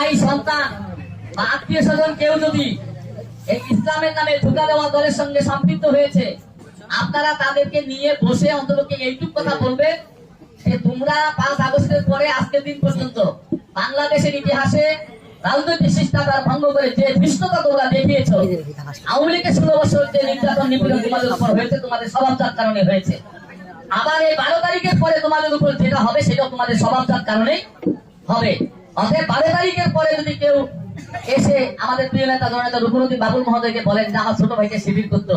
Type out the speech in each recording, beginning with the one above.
ভাই, সন্তান, বা আত্মীয় স্বজন কেউ যদি এই ইসলামের নামে ধোকা দেওয়া দলের সঙ্গে সম্পৃক্ত হয়েছে, আপনারা তাদেরকে নিয়ে বসে অন্ততকে এইটুক কথা বলবেন যে তোমরা পাঁচ আগস্টের পরে আজকের দিন পর্যন্ত বাংলাদেশের ইতিহাসে রাজনৈতিক শিষ্টাচার ভঙ্গ করে যে ধৃষ্টতা তোমরা দেখিয়েছ, আওয়ামী লীগের ষোলো বছর যে নির্যাতন নিপীড়ন তোমাদের উপর হয়েছে, তোমাদের স্বভাবজাত কারণে হয়েছে। আবার এই বারো তারিখের পরে তোমাদের উপর যেটা হবে সেটা তোমাদের স্বভাবজাত কারণেই হবে। অতএব বারো তারিখের পরে যদি কেউ এসে আমাদের প্রিয় নেতা জননেতা রুকুনুদ্দিন বাবুল মহোদয়কে বলেন, যে আমার ছোট ভাইকে শিবির করতো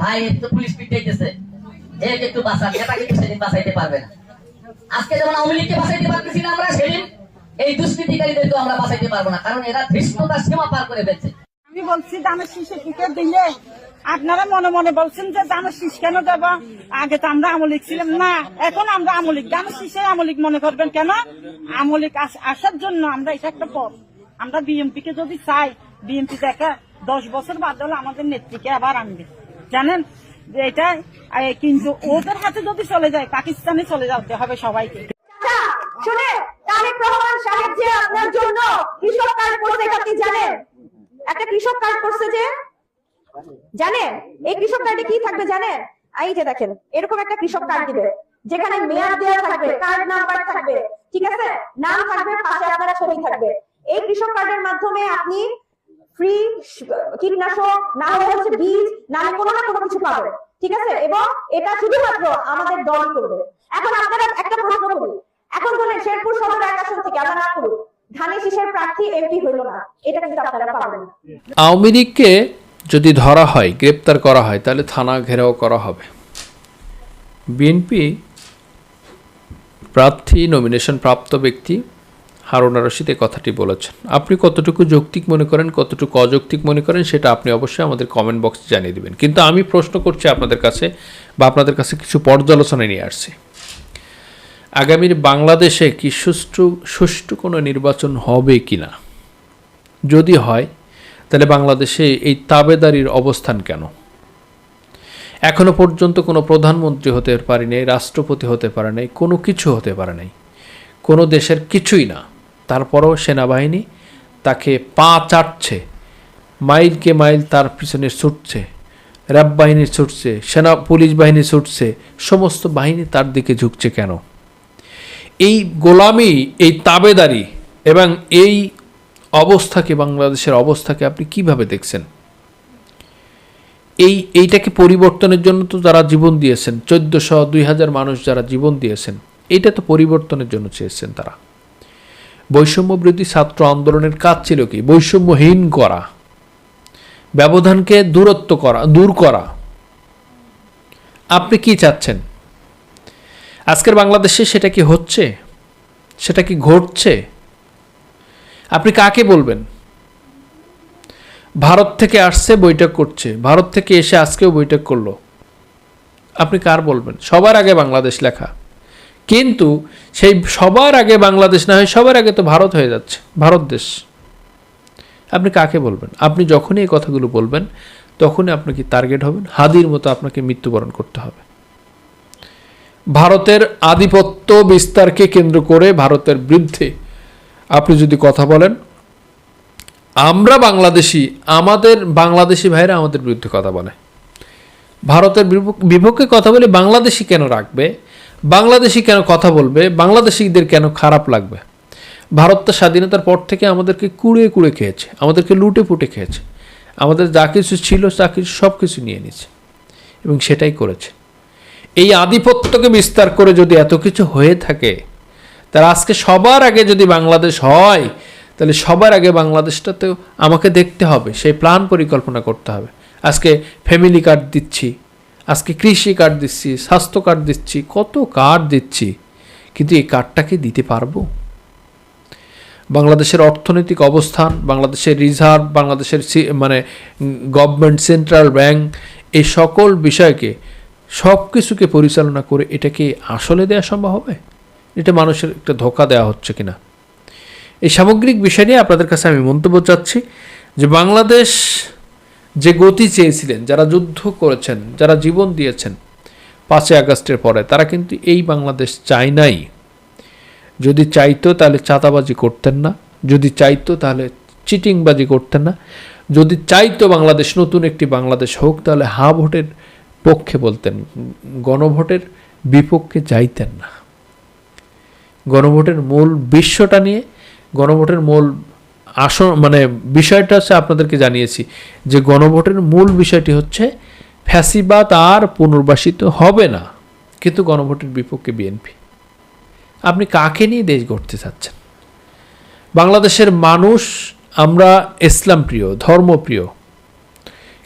ভাই একটু পুলিশ একটু বাঁচান। এটা কিন্তু সেদিন বাঁচাইতে পারবে না। আজকে যেমন আওয়ামী লীগকে বাঁচাইতে পারতেছি না আমরা, সেদিন এই দুষ্কৃতিকারীদেরকে আমরা বাঁচাইতে পারব না, কারণ এরা ধৃষ্টতার সীমা পার করে ফেলছে। আমি বলছি, দামের শীষে দিলে আপনারা মনে মনে বলছেন যে দামের শীষ কেন দেব? আগে তো আমরা আমলিক ছিলাম। না এখন আমরা আমলিক। দামের শীষে আমলিক মনে করবেন কেন? আমলিক আসার জন্য আমরা এটা একটা পথ। আমরা বিএমপি কে যদি চাই বিএমপি দেখা দশ বছর বাদ হলে আমাদের নেত্রীকে আবার আনবে। জানেন? এটা কিন্তু ওদের হাতে যদি চলে যায় পাকিস্তানে চলে যেতে হবে সবাইকে। আচ্ছা, শুনে তারেক রহমান সাহেব আপনার জন্য কৃষক কার্ড করছে জানেন? একটা কৃষক কার্ড করছে যে জানেন? এই কৃষক কার্ডে কি থাকবে জানেন? এই যে দেখেন, এরকম একটা কৃষক কার্ড দিবে, যেখানে মেয়াদ দেওয়া থাকবে কার্ড নাম্বার থাকবে, ঠিক আছে? নাম থাকবে, পাশে আপনার ছবি থাকবে। এই কৃষক কার্ডের মাধ্যমে আপনি ফ্রি কীটনাশক, না হলে হচ্ছে বীজ, না কোনো না কোনো কিছু পাবেন, ঠিক আছে? এবং এটা শুধুমাত্র আমাদের দল করবে। এখন আপনারা একটা প্রশ্ন করি, এখন বলেন শেরপুর সদর থেকে আমরা না করুন ধানের শীষের প্রার্থী এমপি হইল না, এটা কিন্তু আপনারা পাবেন না। আওয়ামী লীগকে যদি ধরা হয়, গ্রেপ্তার করা হয়, তাহলে থানা ঘেরাও করা হবে। বিএনপি প্রার্থী নমিনেশন প্রাপ্ত ব্যক্তি হারুনা রশিদ এই কথাটি বলেছেন। আপনি কতটুকু যৌক্তিক মনে করেন, কতটুকু অযৌক্তিক মনে করেন, সেটা আপনি অবশ্যই আমাদের কমেন্ট বক্সে জানিয়ে দেবেন। কিন্তু আমি প্রশ্ন করছি আপনাদের কাছে বা আপনাদের কাছে কিছু পর্যালোচনা নিয়ে আসছি। আগামীর বাংলাদেশে কি সুষ্ঠু সুষ্ঠু কোনো নির্বাচন হবে কি না যদি হয় তাহলে বাংলাদেশে এই তাবেদারির অবস্থান কেন? এখনও পর্যন্ত কোনো প্রধানমন্ত্রী হতে পারে নাই, রাষ্ট্রপতি হতে পারে নাই, কোনো কিছু হতে পারে নাই। কোনো দেশের কিছুই না। তারপরেও সেনাবাহিনী তাকে পা চাটছে মাইলকে মাইল তার পিছনে ছুটছে, র্যাব বাহিনী ছুটছে, সেনা, পুলিশ বাহিনী ছুটছে, সমস্ত বাহিনী তার দিকে ঝুঁকছে কেন? এই গোলামি, এই তাবেদারি এবং এই অবস্থাকে, বাংলাদেশের অবস্থাকে আপনি কীভাবে দেখছেন? এই, এইটাকে পরিবর্তনের জন্য তো যারা জীবন দিয়েছেন, চোদ্দশো, দুই হাজার মানুষ যারা জীবন দিয়েছেন এইটা তো পরিবর্তনের জন্য চেয়েছেন তারা। বৈষম্য বৃদ্ধি ছাত্র আন্দোলনের কাজ ছিল কি? বৈষম্যহীন করা, ব্যবধানকে দূরত্ব করা, দূর করা। আপনি কি চাচ্ছেন? আজকের বাংলাদেশে সেটা কি হচ্ছে? সেটা কি ঘটছে? আপনি কাকে বলবেন? ভারত থেকে আসছে, বৈঠক করছে। ভারত থেকে এসে আজকেও বৈঠক করল। আপনি কার বলবেন? সবার আগে বাংলাদেশ লেখা। কিন্তু সেই সবার আগে বাংলাদেশ না হয় সবার আগে তো ভারত হয়ে যাচ্ছে, ভারত দেশ। আপনি কাকে বলবেন? আপনি যখনই এই কথাগুলো বলবেন, তখনই আপনি কি টার্গেট হবেন, হাদির মতো আপনাকে মৃত্যুবরণ করতে হবে। ভারতের আধিপত্য বিস্তারকে কেন্দ্র করে ভারতের বিরুদ্ধে আপনি যদি কথা বলেন, আমরা বাংলাদেশি, আমাদের বাংলাদেশি ভাইরা আমাদের বিরুদ্ধে কথা বলে। ভারতের বিপক্ষে কথা বলে বাংলাদেশি কেন রাখবে? বাংলাদেশি কেন কথা বলবে? বাংলাদেশিদের কেন খারাপ লাগবে? ভারত তো স্বাধীনতার পর থেকে আমাদেরকে কুড়ে কুড়ে খেয়েছে, আমাদেরকে লুটে পুটে খেয়েছে। আমাদের যা কিছু ছিল তা কিছু, সব কিছু নিয়ে নিয়েছে এবং সেটাই করেছে। এই আধিপত্যকে বিস্তার করে যদি এত কিছু হয়ে থাকে তার আজকে সবার আগে যদি বাংলাদেশ হয়, তাহলে সবার আগে বাংলাদেশটাতেও আমাকে দেখতে হবে, সেই প্ল্যান পরিকল্পনা করতে হবে। আজকে ফ্যামিলি কার্ড দিচ্ছি, আজকে কৃষি কার্ড দিচ্ছি, স্বাস্থ্য কার্ড দিচ্ছি, কত কার্ড দিচ্ছি, কিন্তু এই কার্ডটাকে দিতে পারব? বাংলাদেশের অর্থনৈতিক অবস্থান, বাংলাদেশের রিজার্ভ বাংলাদেশের মানে গভর্নমেন্ট সেন্ট্রাল ব্যাংক এই সকল বিষয়কে সব কিছুকে পরিচালনা করে এটাকে আসলে দেওয়া সম্ভব হবে? এটা মানুষের একটা ধোকা দেওয়া হচ্ছে কিনা। এই সামগ্রিক বিষয় নিয়ে আপনাদের কাছে আমি মন্তব্য চাচ্ছি যে বাংলাদেশ যে গতি চেয়েছিলেন, যারা যুদ্ধ করেছেন, যারা জীবন দিয়েছেন, পাঁচই আগস্টের পরে, তারা কিন্তু এই বাংলাদেশ চায় নাই। যদি চাইতো তাহলে চাঁদাবাজি করতেন না, যদি চাইতো তাহলে চিটিংবাজি করতেন না, যদি চাইতো বাংলাদেশ নতুন একটি বাংলাদেশ হোক, তাহলে হা ভোটের পক্ষে বলতেন, গণভোটের বিপক্ষে যাইতেন না। গণভোটের মূল বিশ্বটা নিয়ে, গণভোটের মূল আসন মানে বিষয়টা হচ্ছে আপনাদেরকে জানিয়েছি, যে গণভোটের মূল বিষয়টি হচ্ছে ফ্যাসিবাদ আর পুনর্বাসিত হবে না, কিন্তু গণভোটের বিপক্ষে বিএনপি। আপনি কাকে নিয়ে দেশ গড়তে চাচ্ছেন? বাংলাদেশের মানুষ আমরা ইসলাম প্রিয় ধর্মপ্রিয়,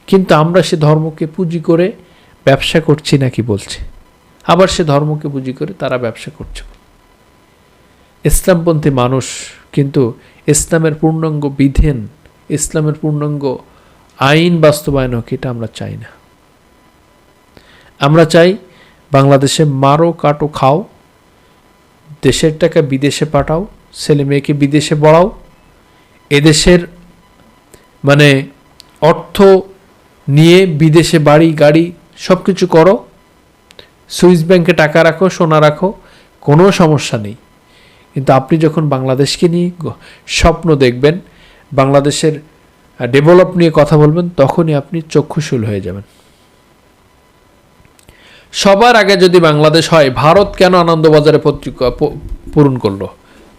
কিন্তু আমরা সে ধর্মকে পুঁজি করে ব্যবসা করছি নাকি বলছে? আবার সে ধর্মকে পুঁজি করে তারা ব্যবসা করছে ইসলামপন্থী মানুষ কিন্তু ইসলামের পূর্ণাঙ্গ বিধান, ইসলামের পূর্ণাঙ্গ আইন বাস্তবায়ন হোক, এটা আমরা চাই না। আমরা চাই বাংলাদেশে মারো, কাটো, খাও দেশের টাকা বিদেশে পাঠাও ছেলে মেয়েকে বিদেশে পড়াও, এদেশের মানে অর্থ নিয়ে বিদেশে বাড়ি, গাড়ি সব কিছু করো, সুইস ব্যাংকে টাকা রাখো, সোনা রাখো, কোনো সমস্যা নেই। কিন্তু আপনি যখন বাংলাদেশকে নিয়ে স্বপ্ন দেখবেন, বাংলাদেশের ডেভেলপ নিয়ে কথা বলবেন, তখনই আপনি চক্ষুশূল হয়ে যাবেন। সবার আগে যদি বাংলাদেশ হয়, ভারত কেন আনন্দবাজারে পত্রিকা পূরণ করল?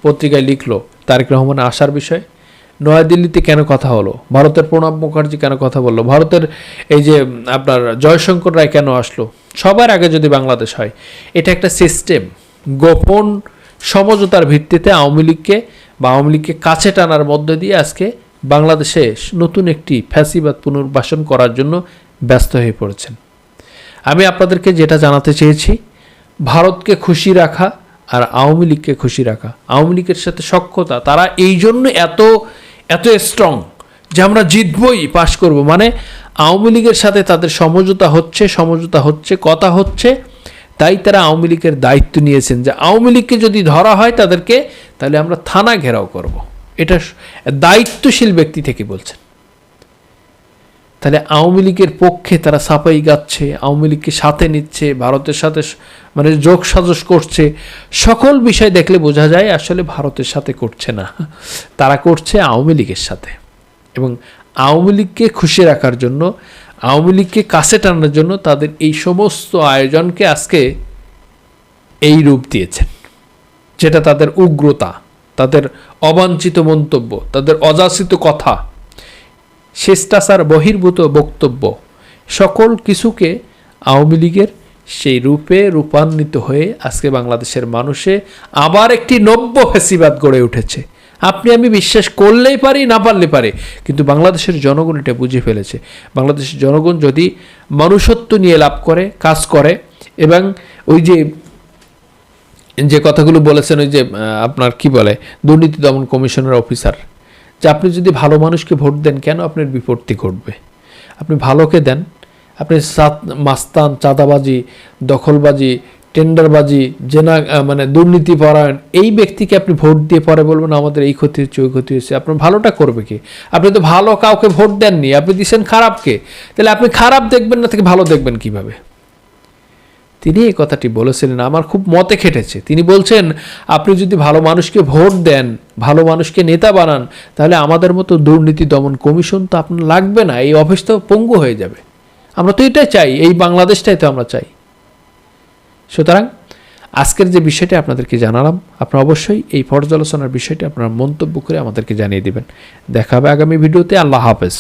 পত্রিকায় লিখলো, তারেক রহমান আসার বিষয়। নয়াদিল্লিতে কেন কথা হলো? ভারতের প্রণব মুখার্জি কেন কথা বলল? ভারতের এই যে আপনার জয়শঙ্কর রায় কেন আসলো? সবার আগে যদি বাংলাদেশ হয়, এটা একটা সিস্টেম। গোপন সমঝোতার ভিত্তিতে আওয়ামী লীগকে বা আওয়ামী লীগকে কাছে টানার মধ্য দিয়ে আজকে বাংলাদেশে নতুন একটি ফ্যাসিবাদ পুনর্বাসন করার জন্য ব্যস্ত হয়ে পড়েছেন। আমি আপনাদেরকে যেটা জানাতে চেয়েছি, ভারতকে খুশি রাখা আর আওয়ামী লীগকে খুশি রাখা। আওয়ামী লীগের সাথে সক্ষতা তারা এই জন্য এত এত স্ট্রং যে আমরা জিতবই, পাশ করব। মানে আওয়ামী লীগের সাথে তাদের সমঝোতা হচ্ছে সমঝোতা হচ্ছে, কথা হচ্ছে তাই তারা আওয়ামী লীগের দায়িত্ব নিয়েছেন যে আওয়ামী লীগকে যদি ধরা হয় তাদেরকে, তাহলে আমরা থানা ঘেরাও করব। এটা দায়িত্বশীল ব্যক্তি থেকে বলছেন। তাহলে আওয়ামী লীগের পক্ষে তারা সাপাই গাচ্ছে, আওয়ামী লীগকে সাথে নিচ্ছে, ভারতের সাথে মানে যোগ সাজস করছে, সকল বিষয় দেখলে বোঝা যায় আসলে ভারতের সাথে করছে না। তারা করছে আওয়ামী লীগের সাথে। এবং আওয়ামী লীগকে খুশি রাখার জন্য আওয়ামী লীগকে কাছে টানার জন্য তাদের এই সমস্ত আয়োজনকে আজকে এই রূপ দিয়েছেন। যেটা তাদের উগ্রতা, তাদের অবাঞ্ছিত মন্তব্য, তাদের অযাচিত কথা, শিষ্টাচার বহির্ভূত বক্তব্য, সকল কিছুকে আওয়ামী লীগের সেই রূপে রূপান্বিত হয়ে আজকে বাংলাদেশের মানুষে আবার একটি নব্য ফেসিবাদ গড়ে উঠেছে। আপনি আমি বিশ্বাস করলেই পারি, না পারলে পারে। কিন্তু বাংলাদেশের জনগণ এটা বুঝে ফেলেছে। বাংলাদেশের জনগণ যদি মনুষ্যত্ব নিয়ে লাভ করে, কাজ করে, এবং ওই যে যে কথাগুলো বলেছেন ওই যে আপনার কি বলে, দুর্নীতি দমন কমিশনের অফিসার, যে আপনি যদি ভালো মানুষকে ভোট দেন, কেন আপনার বিপত্তি ঘটবে? আপনি ভালোকে দেন, আপনি সাত, মাস্তান, চাঁদাবাজি, দখলবাজি টেন্ডারবাজি, জেনা মানে দুর্নীতি পরায়ণ, এই ব্যক্তিকে আপনি ভোট দিয়ে পরে বলবেন, আমাদের এই ক্ষতি হচ্ছে, ওই ক্ষতি হচ্ছে। আপনার ভালোটা করবে কি? আপনি তো ভালো কাউকে ভোট দেননি, আপনি দিচ্ছেন খারাপকে তাহলে আপনি খারাপ দেখবেন না, থেকে ভালো দেখবেন কীভাবে? তিনি এই কথাটি বলেছিলেন, আমার খুব মতে খেটেছে। তিনি বলছেন, আপনি যদি ভালো মানুষকে ভোট দেন, ভালো মানুষকে নেতা বানান, তাহলে আমাদের মতো দুর্নীতি দমন কমিশন তো আপনার লাগবে না, এই অফিস তো পঙ্গু হয়ে যাবে। আমরা তো এটাই চাই, এই বাংলাদেশটাই তো আমরা চাই। সুতরাং আজকের যে বিষয়টি আপনাদেরকে জানালাম, আপনারা অবশ্যই এই পর্যালোচনার বিষয়টি আপনারা মন্তব্য করে আমাদেরকে জানিয়ে দেবেন। দেখা হবে আগামী ভিডিওতে। আল্লাহ হাফেজ।